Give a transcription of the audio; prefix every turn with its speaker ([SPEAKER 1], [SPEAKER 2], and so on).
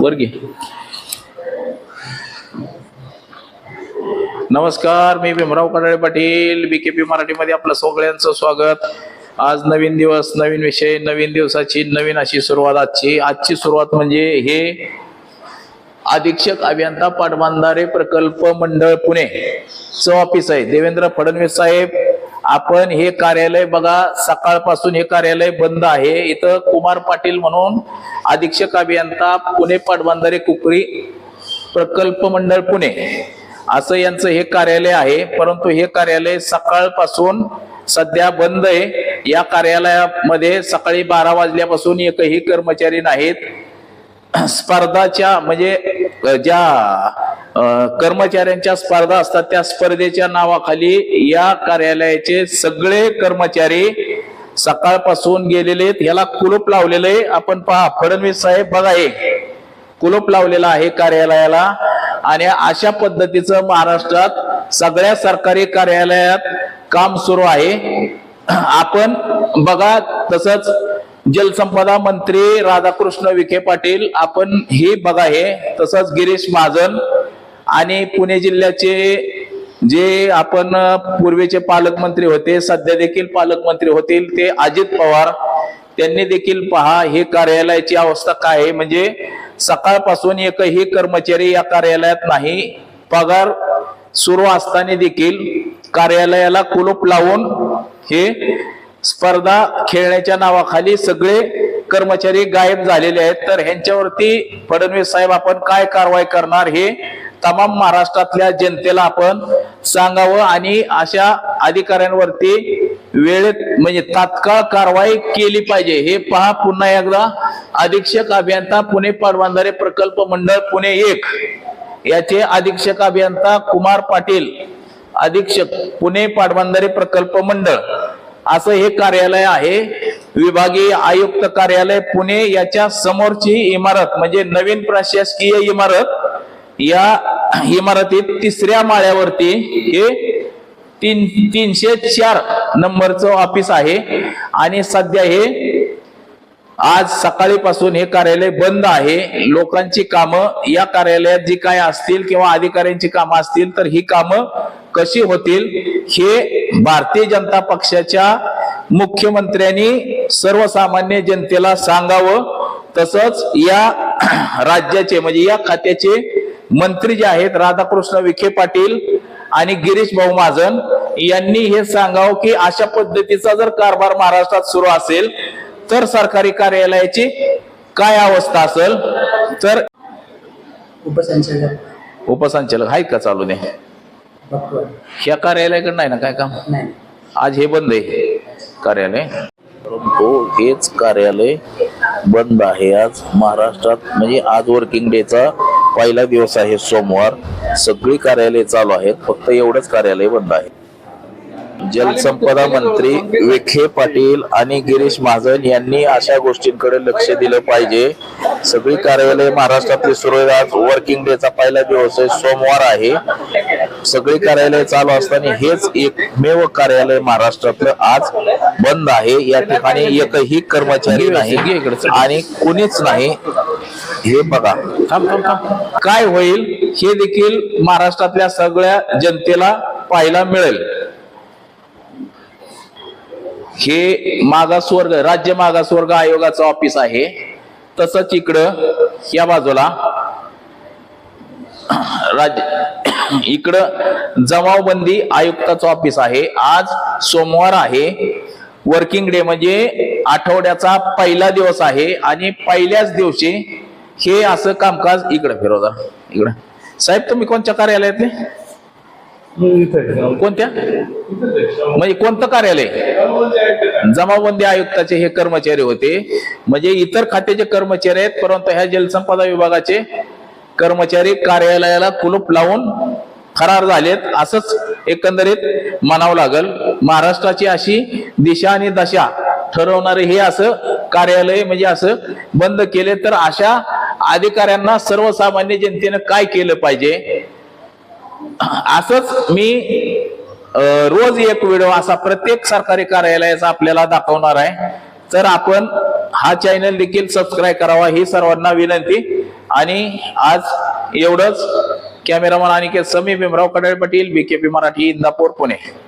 [SPEAKER 1] वर घे. नमस्कार मी Bhimrao Kadale Patil B K P मराठीमध्ये आपलं सगळ्यांचं स्वागत. आज नवीन दिवस नवीन विषय नवीन दिवसाची नवीन अशी सुरुवात आजची. आजची सुरुवात म्हणजे हे अधीक्षक अभियंता पाटबंधारे प्रकल्प मंडळ पुणे. च ऑफिस आहे. देवेंद्र फडणवीस साहेब आपण हे कार्यालय बघा सकाळपासून हे कार्यालय बंद आहे. इथं कुमार पाटील म्हणून अधीक्षक अभियंता पुणे पाटबंधारे कुकरी प्रकल्प मंडळ पुणे. असं यांचं हे कार्यालय आहे. परंतु हे कार्यालय सकाळपासून सध्या बंद आहे. या कार्यालयामध्ये सकाळी बारा वाजल्यापासून एकही कर्मचारी नाहीत. स्पर्धाच्या म्हणजे ज्या कर्मचाऱ्यांच्या स्पर्धा असतात त्या स्पर्धेच्या नावाखाली या कार्यालयाचे सगळे कर्मचारी सकाळपासून गेलेले आहेत. ह्याला कुलूप लावलेलं आहे. आपण पहा फडणवीस साहेब बघा हे. कुलूप लावलेला आहे कार्यालयाला. आणि अशा पद्धतीचं महाराष्ट्रात सगळ्या सरकारी कार्यालयात काम सुरू आहे. आपण बघा तसंच जलसंपदा मंत्री राधाकृष्ण विखे पाटील आपण हे बघा हे. तसंच गिरीश महाजन आणि पुणे जिल्ह्याचे जे आपण पूर्वीचे पालकमंत्री होते सध्या देखील पालकमंत्री होतील ते अजित पवार त्यांनी देखील पहा हे कार्यालयाची अवस्था काय आहे? म्हणजे सकाळपासून एकही कर्मचारी या कार्यालयात नाही. पगार सुरू असताना देखील कार्यालयाला कुलूप लावून हे स्पर्धा खेळण्याच्या नावाखाली सगळे कर्मचारी गायब झालेले आहेत. तर ह्यांच्यावरती फडणवीस साहेब आपण काय कारवाई करणार हे तमाम महाराष्ट्रातल्या जनतेला आपण सांगावं आणि अशा अधिकाऱ्यांवरती वेळेत म्हणजे तात्काळ कारवाई केली पाहिजे. हे पहा पुन्हा एकदा. अधीक्षक अभियंता पुणे पाटबंधारे प्रकल्प मंडळ पुणे एक. याचे अधीक्षक अभियंता कुमार पाटील अधीक्षक पुणे पाटबंधारे प्रकल्प मंडळ. असं हे कार्यालय आहे. विभागीय आयुक्त कार्यालय पुणे याच्या समोरची इमारत म्हणजे नवीन प्रशासकीय इमारत. या इमारतीत तिसऱ्या माळ्यावरती हे तीन तीनशे चार नंबरचं ऑफिस आहे. आणि सध्या हे आज सकाळीपासून हे कार्यालय बंद आहे. लोकांची कामं या कार्यालयात जी काय असतील किंवा अधिकाऱ्यांची कामं असतील तर ही कामं कशी होतील हे भारतीय जनता पक्षाच्या मुख्यमंत्र्यांनी सर्वसामान्य जनतेला सांगावं. तसंच या राज्याचे म्हणजे या खात्याचे मंत्री जे आहेत राधाकृष्ण विखे पाटील आणि गिरीश भाऊ महाजन यांनी हे सांगावं की अशा पद्धतीचा जर कारभार महाराष्ट्रात सुरू असेल तर सरकारी कार्यालयाची काय अवस्था असेल तर
[SPEAKER 2] उपसंचालक.
[SPEAKER 1] उपसंचालक आहेत का चालू दे
[SPEAKER 2] बघतोय
[SPEAKER 1] ह्या कार्यालयाकडे नाही ना काय काम?
[SPEAKER 2] नाही.
[SPEAKER 1] आज हे बंद आहे कार्यालय. परंतु हेच कार्यालय बंद आहे. आज महाराष्ट्रात म्हणजे आज वर्किंग डेचा पहिला दिवस आहे सोमवार. सगळी कार्यालय चालू आहेत फक्त एवढंच कार्यालय बंद आहे. जलसंपदा मंत्री विखे पाटील आणि गिरीश महाजन यांनी अशा गोष्टींकडे लक्ष दिलं पाहिजे. सगळी कार्यालय महाराष्ट्रातली सुरू आज वर्किंग डेचा पहिला दिवस आहे सोमवार आहे. सगळी कार्यालय चालू असताना हेच एकमेव कार्यालय महाराष्ट्रातलं आज बंद आहे. या ठिकाणी एकही कर्मचारी नाही आणि कुणीच नाही. हे बघा. काय होईल हे देखील महाराष्ट्रातल्या सगळ्या जनतेला पाहायला मिळेल. हे मागासवर्ग राज्य मागासवर्ग आयोगाचं ऑफिस आहे. तसंच इकडं या बाजूला राज्य. इकडं जमावबंदी आयुक्ताचं ऑफिस आहे. आज सोमवार आहे. वर्किंग डे म्हणजे आठवड्याचा पहिला दिवस आहे. आणि पहिल्याच दिवशी हे असं कामकाज इकडं फिरवता. इकडं. साहेब तुम्ही कोणत्या कार्यालयातले कोणत्या? म्हणजे कोणतं कार्यालय? जमावबंदी आयुक्ताचे हे कर्मचारी होते. म्हणजे इतर खात्याचे कर्मचारी आहेत परंतु ह्या जलसंपदा विभागाचे कर्मचारी कार्यालयाला कुलूप लावून फरार झालेत असंच एकंदरीत म्हणावं लागल. महाराष्ट्राची अशी दिशा आणि दशा ठरवणारे हे असं कार्यालय म्हणजे असं बंद केले तर अशा अधिकाऱ्यांना सर्वसामान्य जनतेनं काय केलं पाहिजे? असंच मी रोज एक व्हिडिओ असा प्रत्येक सरकारी कार्यालयाचा आपल्याला दाखवणार आहे. तर आपण हा चॅनल देखील सबस्क्राईब करावा ही सर्वांना विनंती. आणि आज एवढंच. Cameraman Aniket Sami Bhimrao Kadale Patil BKP Marathi Indapur Pune.